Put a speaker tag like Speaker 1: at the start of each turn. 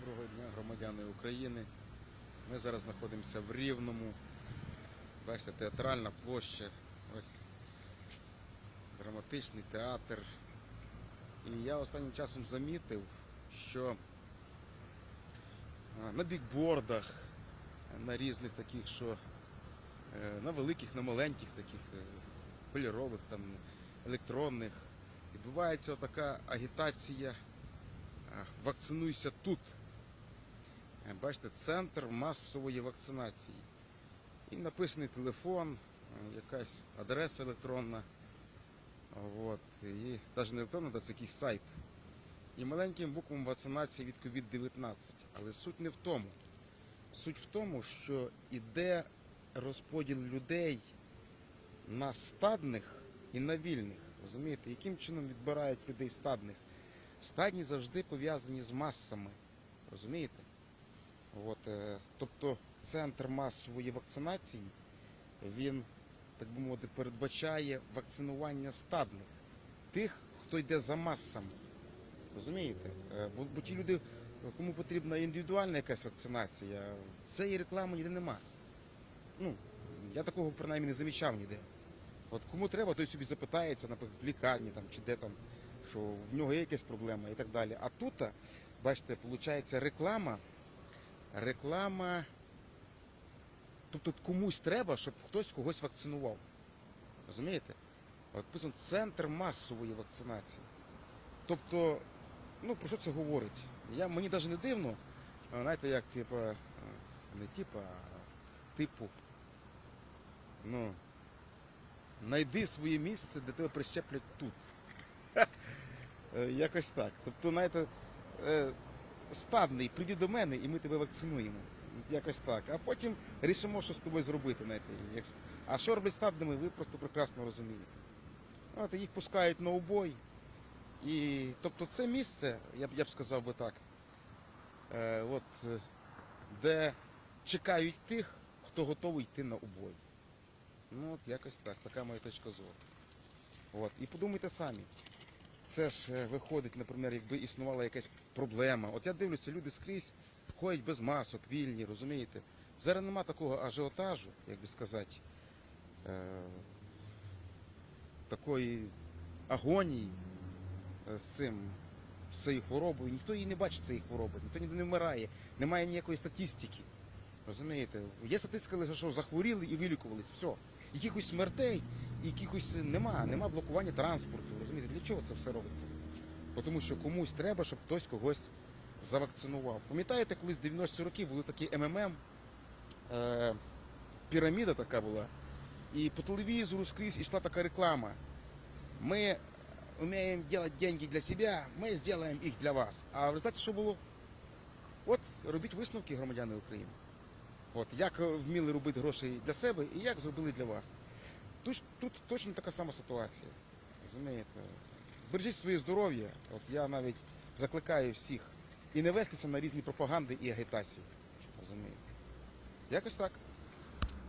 Speaker 1: Доброго дня, громадяни України. Ми зараз знаходимося в Рівному. Бачите, театральна площа. Ось драматичний театр. І я останнім часом замітив, що на бікбордах, на різних таких, що е, на великих, на маленьких таких е, кольорових, там, електронних, відбувається така агітація Вакцинуйся тут. Е, Бачите, центр масової вакцинації. І написаний телефон, е, якась адреса електронна. От. І навіть не електронна, це якийсь сайт. І маленьким буквам вакцинації від COVID-19. Але суть не в тому. Суть в тому, що іде розподіл людей на стадних і на вільних. Розумієте, яким чином відбирають людей стадних? Стадні завжди пов'язані з масами. Розумієте? От, е, тобто центр масової вакцинації, він, так би мовити, передбачає вакцинування стадних, тих, хто йде за масами. Розумієте? Е, Бо, бо ті люди, кому потрібна індивідуальна якась вакцинація, цієї реклами ніде нема. Ну, я такого принаймні не замічав ніде. От кому треба, той собі запитається, наприклад, в лікарні там, чи де там, що в нього є якась проблема і так далі. А тут, бачите, виходить реклама. Реклама. Тобто комусь треба, щоб хтось когось вакцинував. Розумієте? От писано центр масової вакцинації. Тобто, ну про що це говорить? Я, мені навіть не дивно, знаєте, як типа, е, не типа, а типу. Ну, знайди своє місце, де тебе прищеплять тут. Е, Якось так. Тобто, знаєте, стадний, прийди до мене і ми тебе вакцинуємо. Якось так. А потім рішимо, що з тобою зробити. Знаєте. А що роблять стадними, ви просто прекрасно розумієте. От, їх пускають на убой. І, тобто це місце, я б, я б сказав би так, е, от, де чекають тих, хто готовий йти на убой. Ну от якось так, така моя точка зору. От. І подумайте самі. Це ж е, виходить, наприклад, якби існувала якась проблема. От я дивлюся, люди скрізь ходять без масок, вільні, розумієте? Зараз нема такого ажіотажу, як би сказати, е, такої агонії е, з цим, з цією хворобою. Ніхто її не бачить цієї хвороби, ніхто ніде не вмирає, немає ніякої статистики. Розумієте? Є статистика, лише що захворіли і вилікувались. Все. Якихось смертей, якихось нема, нема блокування транспорту. Розумієте, для чого це все робиться? Тому що комусь треба, щоб хтось когось завакцинував. Пам'ятаєте, колись в 90-ті роки були такі МММ, е, піраміда така була, і по телевізору скрізь йшла така реклама. Ми вміємо робити деньги для себе, ми зробимо їх для вас. А в результаті що було? От робіть висновки, громадяни України. От як вміли робити гроші для себе і як зробили для вас. Тут, тут точно така сама ситуація. Розумієте? Бережіть своє здоров'я. От я навіть закликаю всіх і не вестися на різні пропаганди і агітації. Розумієте? Якось так.